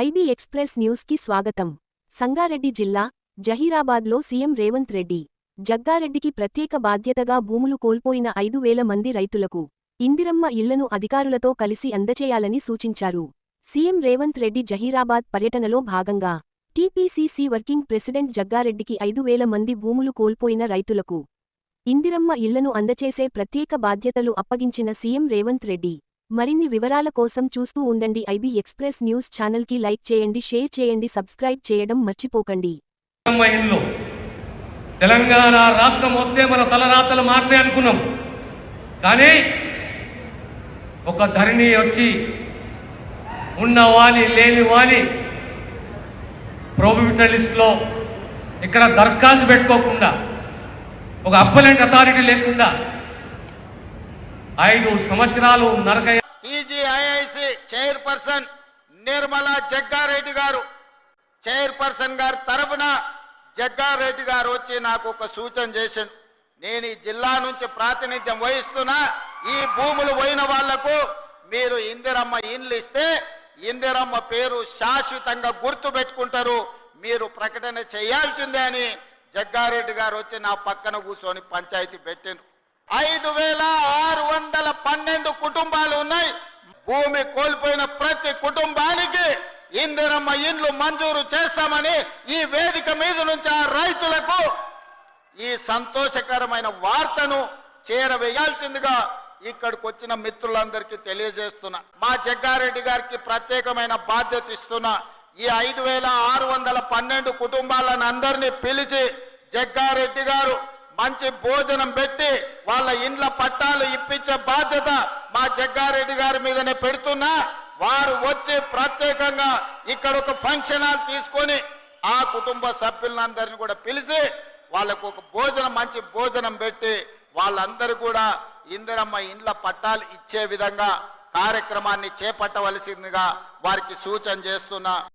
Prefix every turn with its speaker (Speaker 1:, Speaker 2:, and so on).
Speaker 1: IB express న్యూస్కి స్వాగతం. సంగారెడ్డి జిల్లా జహీరాబాద్లో సీఎం రేవంత్ రెడ్డి జగ్గారెడ్డికి ప్రత్యేక బాధ్యతగా భూములు కోల్పోయిన ఐదు వేల మంది రైతులకు ఇందిరమ్మ ఇళ్ళను అధికారులతో కలిసి అందచేయాలని సూచించారు. సీఎం రేవంత్ రెడ్డి జహీరాబాద్ పర్యటనలో భాగంగా టీపీసీసీ వర్కింగ్ ప్రెసిడెంట్ జగ్గారెడ్డికి ఐదు వేల మంది భూములు కోల్పోయిన రైతులకు ఇందిరమ్మ ఇళ్ళను అందచేసే ప్రత్యేక బాధ్యతలు అప్పగించిన సీఎం రేవంత్ రెడ్డి మరిన్ని వివరాల కోసం చూస్తూ ఉండండి ఐబీ ఎక్స్ప్రెస్ న్యూస్ ఛానల్కి లైక్ చేయండి షేర్ చేయండి సబ్స్క్రైబ్ చేయడం మర్చిపోకండి.
Speaker 2: తెలంగాణ రాష్ట్రం వస్తే మన తలరాతలు మారుతాయి అనుకున్నాం. కానీ ఒక ధరణి వచ్చి ఉన్న వాలి లేని వాలి ప్రోబిటరీ ఇక్కడ దరఖాస్తు పెట్టుకోకుండా ఒక అప్పలెంట్ అథారిటీ లేకుండా ఐదు సంవత్సరాలు నరక
Speaker 3: పీజీఐఐసి చైర్పర్సన్ నిర్మలా జగ్గారెడ్డి గారు. చైర్పర్సన్ గారి తరపున జగ్గారెడ్డి గారు వచ్చి నాకు ఒక సూచన చేసిండు నేను ఈ జిల్లా నుంచి ప్రాతినిధ్యం వహిస్తున్నా. ఈ భూములు పోయిన వాళ్ళకు మీరు ఇందిరమ్మ ఇండ్లు ఇస్తే ఇందిరమ్మ పేరు శాశ్వతంగా గుర్తు పెట్టుకుంటారు. మీరు ప్రకటన చేయాల్సిందే అని జగ్గారెడ్డి గారు వచ్చి నా పక్కన కూర్చొని పంచాయతీ పెట్టిండ్రు ఐదు వేల ఆరు వందల పన్నెండు కుటుంబాలు ఉన్నాయి భూమి కోల్పోయిన ప్రతి కుటుంబానికి ఇందిరమ్మ ఇండ్లు మంజూరు చేస్తామని ఈ వేదిక మీద నుంచి ఆ రైతులకు ఈ సంతోషకరమైన వార్తను చేరవేయాల్సిందిగా ఇక్కడికి వచ్చిన మిత్రులందరికీ తెలియజేస్తున్నా. మా జగ్గారెడ్డి గారికి ప్రత్యేకమైన బాధ్యత ఇస్తున్నా. ఈ ఐదు వేల ఆరు వందల పన్నెండు కుటుంబాలను అందరినీ పిలిచి జగ్గారెడ్డి గారు మంచి భోజనం పెట్టి వాళ్ళ ఇండ్ల పట్టాలు ఇప్పించే బాధ్యత మా జగ్గారెడ్డి గారి మీదనే పెడుతున్నా వారు వచ్చి ప్రత్యేకంగా ఇక్కడ ఒక ఫంక్షన్ హాల్ తీసుకొని ఆ కుటుంబ సభ్యులందరినీ కూడా పిలిచి వాళ్ళకు ఒక భోజనం మంచి భోజనం పెట్టి వాళ్ళందరూ కూడా ఇందిరమ్మ ఇండ్ల పట్టాలు ఇచ్చే విధంగా కార్యక్రమాన్ని చేపట్టవలసిందిగా వారికి సూచన చేస్తున్నా.